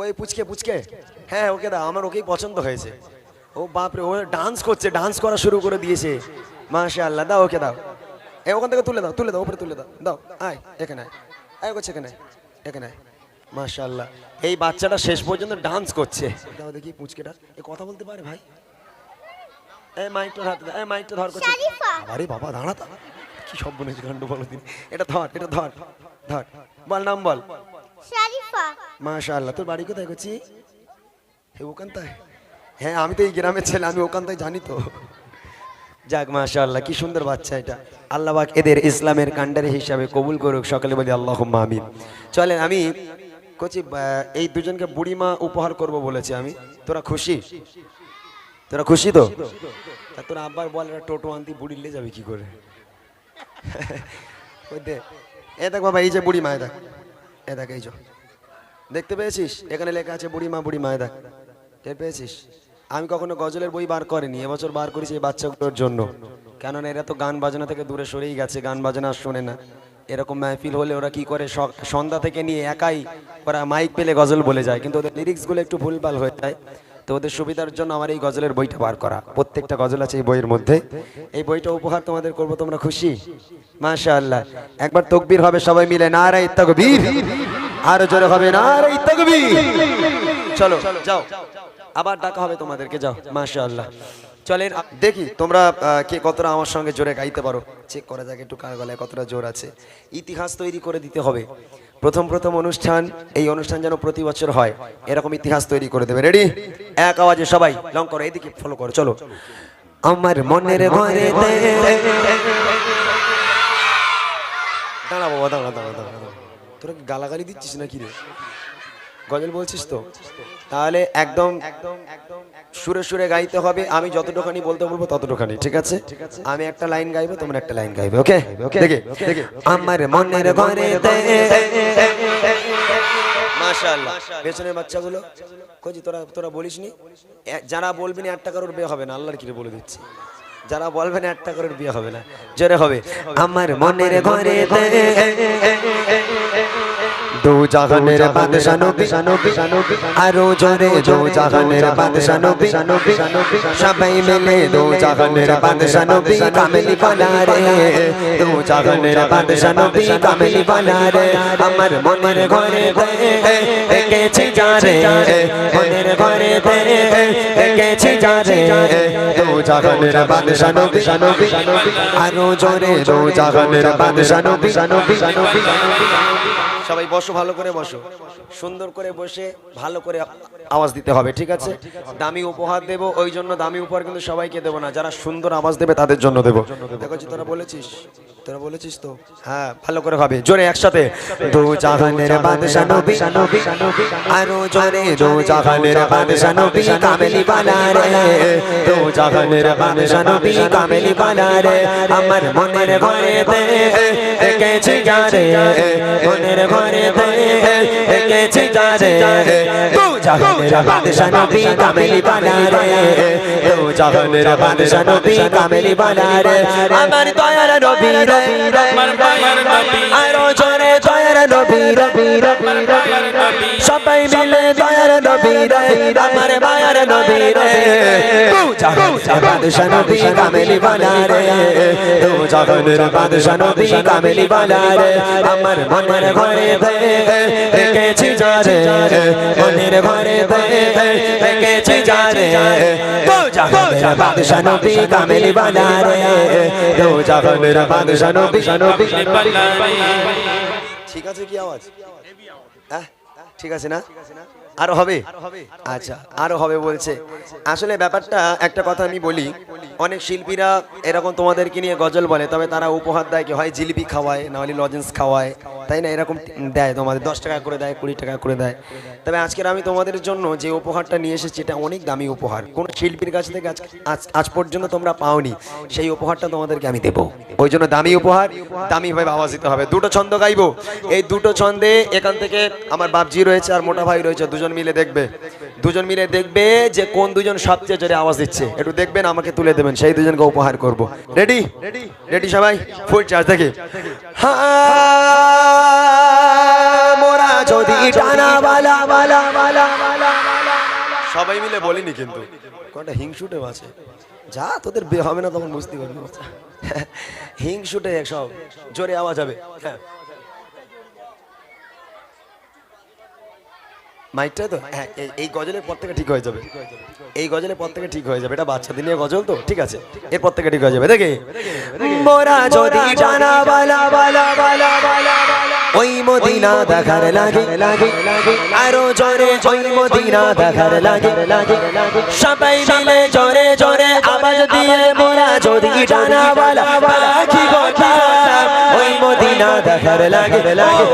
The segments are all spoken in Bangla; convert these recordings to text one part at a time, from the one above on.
ওই পুচকে পুচকে। হ্যাঁ ওকে দাও আমার ওকেই পছন্দ হয়েছে। ও বাপরে ও ডান্স করছে ডান্স করা শুরু করে দিয়েছে। মাশা আল্লাহ দাও ওকে দাও। এ ওখান থেকে তুলে দাও তুলে দাও উপরে তুলে দাও। দাও আয় এখানে আয়। আয় করছে এখানে আয়, এখানে মাশা আল্লাহ এই বাচ্চাটা শেষ পর্যন্ত ডান্স করছে। দাও দেখি পুচকেটা এ কথা বলতে পারে ভাই? এই মাইকটা হাতে দাও এই মাইকটা ধর করছে। আরে বাবা দাঁড়া দাঁড়া কি সব বলেছি কাণ্ড বলো দিন এটা ধর এটা ধর ধর। বল নাম বল। তোর বাড়ি কোথায় করছি হে হ্যাঁ আমি তো এই গ্রামের ছেলে, আমি জানি তো। যাক কি সুন্দর বাচ্চা এটা। এদের ইসলামের হিসাবে কবুল করুক, সকালে বলি আল্লাহ চলেন, আমি এই দুজনকে বুড়িমা উপহার করব বলেছি আমি। তোরা খুশি? তোরা খুশি তো? তা তোরা আব্বার বল, একটা টোটো আনতি, বুড়ি নিয়ে যাবে কি করে? এ দেখ বাবা, এই যে বুড়ি মা এ দেখ। এ দেখ, এই যে। দেখতে পেয়েছিস? এখানে লেখা আছে বুড়ি মা বুড়ি মা এ দেখ। টের পেয়েছিস? আমি কখনো গজলের বই বার করিনি, এবছর বার করেছি এই বাচ্চাগুলোর জন্য। কেননা এরা তো গান বাজনা থেকে দূরে সরেই গেছে, গান বাজনা আর শোনে না। এরকম মাহফিল হলে ওরা কি করে সন্ধ্যা থেকে নিয়ে একাই ওরা মাইক পেলে গজল বলে যায়। কিন্তু ওদের লিরিক্সগুলো একটু ভুলভাল হয়ে যায়। তো ওদের সুবিধার জন্য আমার এই গজলের বইটা বার করা। প্রত্যেকটা গজল আছে এই বইয়ের মধ্যে। এই বইটা উপহার তোমাদের করব, তোমরা খুশি? মাশা আল্লাহ একবার তকবীর হবে সবাই মিলে নারাই তকবীর। আরও জোরে হবে নারাই তকবীর। চলো, যাও। আবার ডাকা হবে তোমাদেরকে, যাও। মাশা আল্লাহ চলেন, দেখি তোমরা কে কতটা আমার সঙ্গে জোরে গাইতে পারো। চেক করা যাক একটু কার গলায় কতটা জোর আছে। ইতিহাস তৈরি করে দিতে হবে। প্রথম প্রথম অনুষ্ঠান, এই অনুষ্ঠান যেন প্রতি বছর হয়, এরকম ইতিহাস তৈরি করে দেবে। রেডি এক আওয়াজে সবাই লং করো এইদিকে ফলো করো, চলো। আমার মনের ঘরে দাঁড়া বাবা দাঁড়া দাঁড়া। তোরা গালাগালি দিচ্ছিস নাকি রে? গজল বলছিস তো? তাহলে একদম সুরে সুরে গাইতে হবে, আমি যতটুখানি বলতে বলব ততটুখানি, ঠিক আছে? আমি একটা লাইন গাইবো, তোমরা একটা লাইন গাইবে, ওকে? দেখে আমার মনের ঘরে মাশাআল্লাহ। পেছনের বাচ্চাগুলো, কজি, তোরা তোরা বলিসনি? যারা বলবি না এক টাকার বিয়ে হবে না, আল্লাহর কিরে বলে দিচ্ছি? যারা বলবে না এক টাকার বিয়ে হবে না, জোরে হবে। আমার মনের ঘরে দু জাহানের বাদশা নবী আরও জোরে দু জাহানের বাদশা নবী সবাই মিলে দু জাহানের বাদশা নবী কামেলি বানা রে দু জাহানের বাদশা নবী কামেলি বানা রে আমার মনের ঘরে গেছে যারে। মনের ঘরে গেছে যারে। দু জাহানের বাদশা নবী আরও জোরে দু জাহানের বাদশা নবী সবাই বসো ভালো করে বসো। সুন্দর করে বসে ভালো করে আওয়াজ দিতে হবে, ঠিক আছে? দামি উপহার দেবো, ওই জন্য দামি উপহার কিন্তু সবাইকে দেবো না, যারা সুন্দর আওয়াজ দেবে তাদের জন্য দেবো। দেখো তোরা বলেছিস তোরা বলেছিস তো? হ্যাঁ ভালো করে হবে জোরে একসাথে। দু জাহানের বাদশা নবী, আরও জোরে, দু জাহানের বাদশা নবী কামেলি বানা রে। দু জাহানের বাদশা নবী কামেলি বানা রে, আমার মনের ঘরে গেছে যারে মনের ঘরে গেছে যারে দু জাহানের বাদশা নবী কামেলি বানা রে দু জাহানের বাদশা নবী কামেলি বানা রে। আমার দয়ার নবী। রে আরও জোরে দয়ার নবী রে সবাই মিলে দয়ার নবী রে আমার মায়ার নবী রে বাদশা নবী কামেলি বানা রে দু জাহানের বাদশা নবী কামেলি বানা রে আমার মনের ঘরে দেখেছি যারে। মনের ঘরে দেখেছি যারে। দু জাহানের বাদশা নবী কামেলি বানা রে দু জাহানের বাদশা নবী ঠিক আছে কি আওয়াজ? হ্যাঁ? ঠিক আছে না? আরও হবে? আচ্ছা আরও হবে বলছে। আসলে ব্যাপারটা একটা কথা আমি বলি, অনেক শিল্পীরা এরকম তোমাদেরকে নিয়ে গজল বলে, তবে তারা উপহার দেয় কি হয়, জিলিপি খাওয়ায়, না হলে লজেন্স খাওয়ায়, তাই না? এরকম দেয় তোমাদের, দশ টাকা করে দেয়, কুড়ি টাকা করে দেয়। তবে আজকের আমি তোমাদের জন্য যে উপহারটা নিয়ে এসেছি, এটা অনেক দামি উপহার। কোন শিল্পীর কাছ থেকে আজ- আজ পর্যন্ত তোমরা পাওনি, সেই উপহারটা তোমাদেরকে আমি দেবো। ওই জন্য দামি উপহার, দামি ভাবে আওয়াজ দিতে হবে। দুটো ছন্দ গাইবো। এই দুটো ছন্দে এখান থেকে আমার বাপজি রয়েছে আর মোটা ভাই রয়েছে, দুজন মিলে দেখবে। দুজন মিলে দেখবে যে কোন দুজন সবচেয়ে জোরে আওয়াজ দিচ্ছে। একটু দেখবেন, আমাকে তুলে দেবেন, সেই দুজনকে উপহার করব। রেডি রেডি রেডি সবাই ফুল চার্জ বালা সবাই মিলে বলিনি কিন্তু। কটা হিংসুটে আছে যা তোদের বিয়ে হবে না তখন বুঝতে পারবি। হিংসুটে সব জোরে আওয়াজ হবে। হ্যাঁ। মাইকটা তো হ্যাঁ এই- গজলের পর থেকে ঠিক হয়ে যাবে। এই গজলের পর থেকে ঠিক হয়ে যাবে। এটা বাচ্চাদের নিয়ে গজল তো, ঠিক আছে? এরপর থেকে ঠিক হয়ে যাবে। দেখে? মোরা যদি জানা বালা বালা বালা বালা, ওই মদিনা দেখার লাগে লাগে আরও জোরে ওই মদিনা দেখার লাগে। লাগে সবাই মিলে জোরে জোরে আওয়াজ দিয়ে মোরা যদি জানা বালা বালা, কি কথা? ওই মদিনা দেখার লাগে লাগে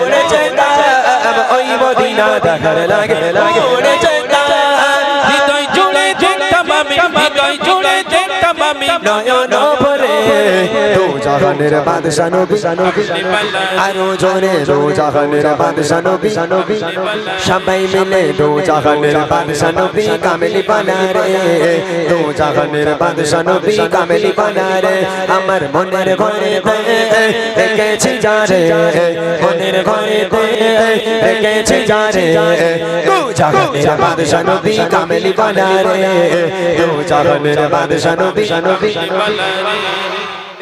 মদিনা দেখার লাগে লাগে। হৃদয় জুড়ে দেখতাম আমি হৃদয় জুড়ে দেখতাম আমি নয়ন ভরে দু জাহানের বাদশা নবী নবী আরও জোরে দু জাহানের বাদশা নবী। নবী সবাই মিলে দু জাহানের বাদশা নবী কামেলি বানা রে দু জাহানের বাদশা নবী কামেলি বানা রে আমার মনের ঘরে দেখেছি যারে, মনের ঘরে দেখেছি যারে। দু জাহানের বাদশা নবী কামেলি বানা রে দু জাহানের বাদশা নবী নবী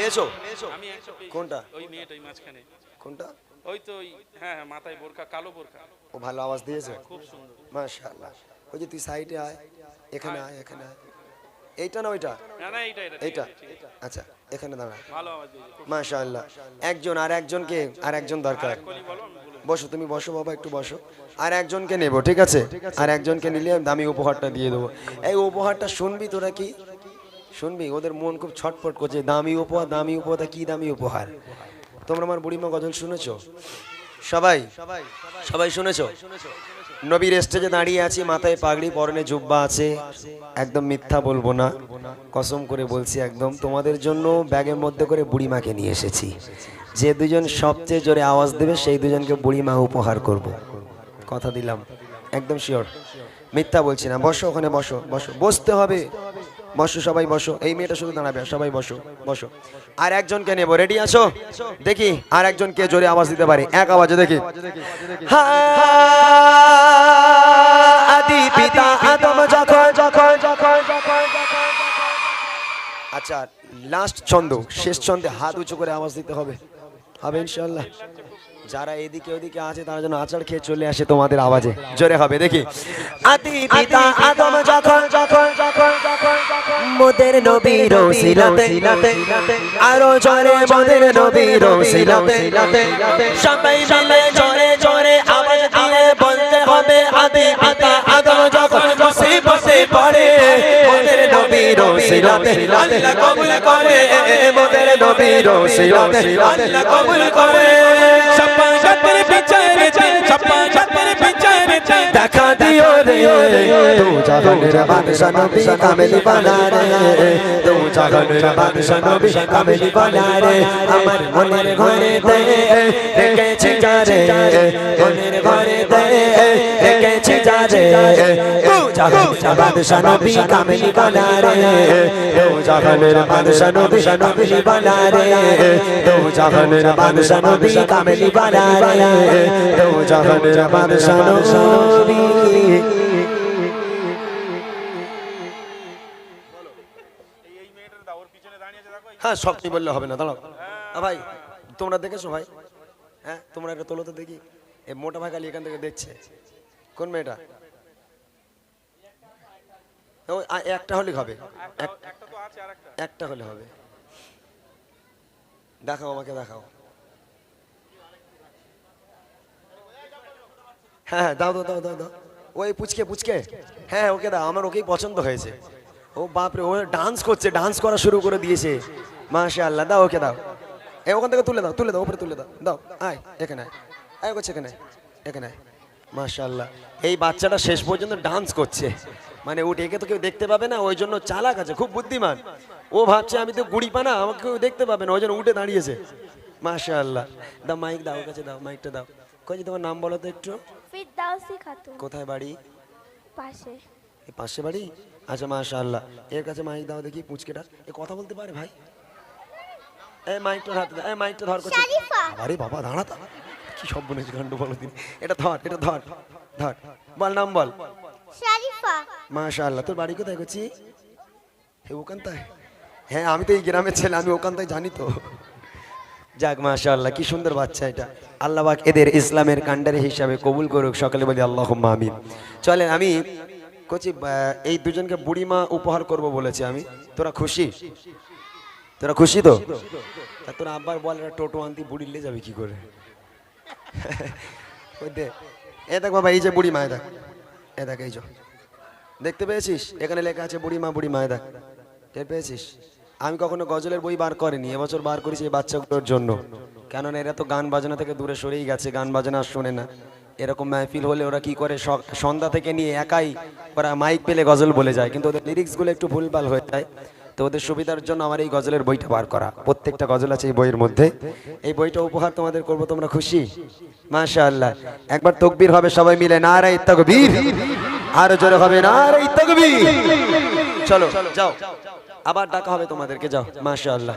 পেয়েছ আমি একটা কোনটা? ওই মেয়েটা ওই মাঝখানে। কোনটা? ওই তো ওই হ্যাঁ হ্যাঁ মাথায় বোরকা কালো বোরকা ও ভালো আওয়াজ দিয়েছে? খুব সুন্দর। মাশাআল্লাহ। ওই যে তুই সাইডে আয় এখানে আয় এখানে আয়। এইটা না ওইটা? না না এইটা এটা এইটা। আচ্ছা এখানে দাঁড়া। ভালো আওয়াজ দিয়েছে। মাশাআল্লাহ। একজন আর একজনকে আর একজন দরকার। বসো তুমি বসো বাবা একটু বসো। আর একজনকে নেব ঠিক আছে। আর একজনকে নিলে আমি দামি উপহারটা দিয়ে দেবো। এই উপহারটা শুনবি তোরা কি? শুনবি? ওদের মন খুব ছটফট করছে, দামি উপহার দামি উপহার কি দামি উপহার? তোমরা আমার বুড়িমা গজল শুনেছ? সবাই? সবাই শুনেছো? নবীর স্টেজে দাঁড়িয়ে আছি, মাথায় পাগড়ি পরনে জুব্বা আছে, একদম মিথ্যা বলব না, কসম করে বলছি একদম। তোমাদের জন্য ব্যাগের মধ্যে করে বুড়িমাকে নিয়ে এসেছি। যে দুজন সবচেয়ে জোরে আওয়াজ দেবে, সেই দুজনকে বুড়িমা উপহার করব। কথা দিলাম। একদম শিওর মিথ্যা বলছি না। বসো ওখানে, বসো বসো। বসতে হবে। বসো সবাই বসো। এই মেয়েটা শুধু দাঁড়াবে সবাই বসো বসো। আর একজনকে নেব রেডি আছো? দেখি আর একজনকে জোরে আওয়াজ দিতে পারে। এক আওয়াজে দেখি। আদি পিতা আদম যখন যখন যখন যখন আচ্ছা লাস্ট ছন্দ শেষ ছন্দে হাত উঁচু করে আওয়াজ দিতে হবে। হবে ইনশাল্লাহ যারা এদিকে ওদিকে আছে তারা যেন আচার খেয়ে চলে আসে তোমাদের আওয়াজে। জোরে হবে দেখি। আদি পিতা আদম যখন যখন যখন যখন মোদের নবীর সিলাতে আরও জোরে মোদের নবীর সিলাতে সবাই মিলে জোরে জোরে আওয়াজ দিয়ে বলতে হবে আদি পিতা আদম যখন বসে বসে পড়ে, মোদের নবীর সিলাতে আল্লাহ কবুল করে, মোদের নবীর সিলাতে আল্লাহ কবুল করে। দেখা দিও রে। তু জাহানের বাদশা নবী কামেলি বানা রে তু জাহানের বাদশা নবী কামেলি বানা রে আমার মনের ঘরে দে রেখেছি যারে। মনের ঘরে দে রেখেছি বানা রে বানা রে কামেলি বানা রে জাহানের বাদশা নবী হ্যাঁ সব তুমি বললে হবে না, দাঁড়াও। ভাই, তোমরা দেখেছ, ভাই? হ্যাঁ তোমরা একটা তোলো তো দেখি। এ, মোটা ভাই খালি এখান থেকে দেখছে। কোন মেয়েটা? একটা হলে হবে। একটা হলে হবে। দেখাও আমাকে, দেখাও। হ্যাঁ হ্যাঁ দাও দাও দাও দাও দাও। ওই পুচকে পুচকে। হ্যাঁ ওকে দাও, আমার ওকেই পছন্দ হয়েছে। ও বাপরে, ও ডান্স করছে ডান্স করা শুরু করে দিয়েছে। মাশা আল্লাহ দাও ওকে দাও। এ, ওখান থেকে তুলে দাও তুলে দাও, উপরে তুলে দাও। দাও, আয়, এখানে আয়। আয় করছে এখানে এখানে মাশা আল্লাহ এই বাচ্চাটা শেষ পর্যন্ত ডান্স করছে। মানে ও একে তো কেউ দেখতে পাবে না, ওই জন্য চালাক আছে, খুব বুদ্ধিমান। ও ভাবছে, আমি তো গুড়ি পানা আমাকে কেউ দেখতে পাবে না। ওই জন্য উঠে দাঁড়িয়েছে। মাশা আল্লাহ দাও মাইক দাও কাছে দাও মাইকটা দাও। কই তোমার নাম বলো তো একটু? ফিরদাউসি খাতুন কোথায় বাড়ি? পাশে। এই পাশে বাড়ি? আচ্ছা মাশা আল্লাহ এর কাছে মাইক দাও দেখি পুচকেটা। এ কথা বলতে পারে ভাই? এই মাইকটা হাতে দাও এই মাইকটা ধর করছে। শারিফা। আরে বাবা দাঁড়া তা। কি সব বলেছি কাণ্ড বলো দিন। এটা ধর এটা ধর ধর। বল নাম বল। শারিফা। মাশাআল্লাহ। তোর বাড়ি কোথায় করছি হে ওখানটায়। হ্যাঁ আমি তো এই গ্রামের ছেলে আমি ওখানটায় জানি তো। যাক, মাশাআল্লাহ, কি সুন্দর বাচ্চা এটা। আল্লাহ পাক এদের ইসলামের কাণ্ডারি হিসাবে কবুল করুক, সকালে বলি আল্লাহ আমিন। চলেন, আমি কচি এই দুজনকে বুড়িমা উপহার করব বলেছি আমি। তোরা খুশি? তোরা খুশি তো? তোরা আব্বার বল একটা টোটো আনতি বুড়ি নিয়ে যাবে কি করে? এ দেখ বাবা, এই যে বুড়ি মায় দেখ। এ দেখ, এই যে। দেখতে পেয়েছিস? এখানে লেখা আছে বুড়ি মা বুড়ি মায় দেখ পেয়েছিস? আমি কখনো গজলের বই বার করিনি, এবছর বার করেছি এই বাচ্চাগুলোর জন্য। কেননা এরা তো গান বাজনা থেকে দূরে সরেই গেছে, গান বাজনা আর শোনে না। এরকম মাহফিল হলে ওরা কি করে সন্ধ্যা থেকে নিয়ে একাই ওরা মাইক পেলে গজল বলে যায়, কিন্তু ওদের লিরিক্সগুলো একটু ভুলভাল হয়ে যায়। তো ওদের সুবিধার জন্য আমার এই গজলের বইটা বার করা, প্রত্যেকটা গজল আছে এই বইয়ের মধ্যে। এই বইটা উপহার তোমাদের করব, তোমরা খুশি? মাশাআল্লাহ। একবার তকবীর হবে, সবাই মিলে নারাই তকবীর। আর জোরে হবে নারাই তকবীর। চলো, যাও। আবার ডাকা হবে তোমাদেরকে যাও মাশাআল্লাহ।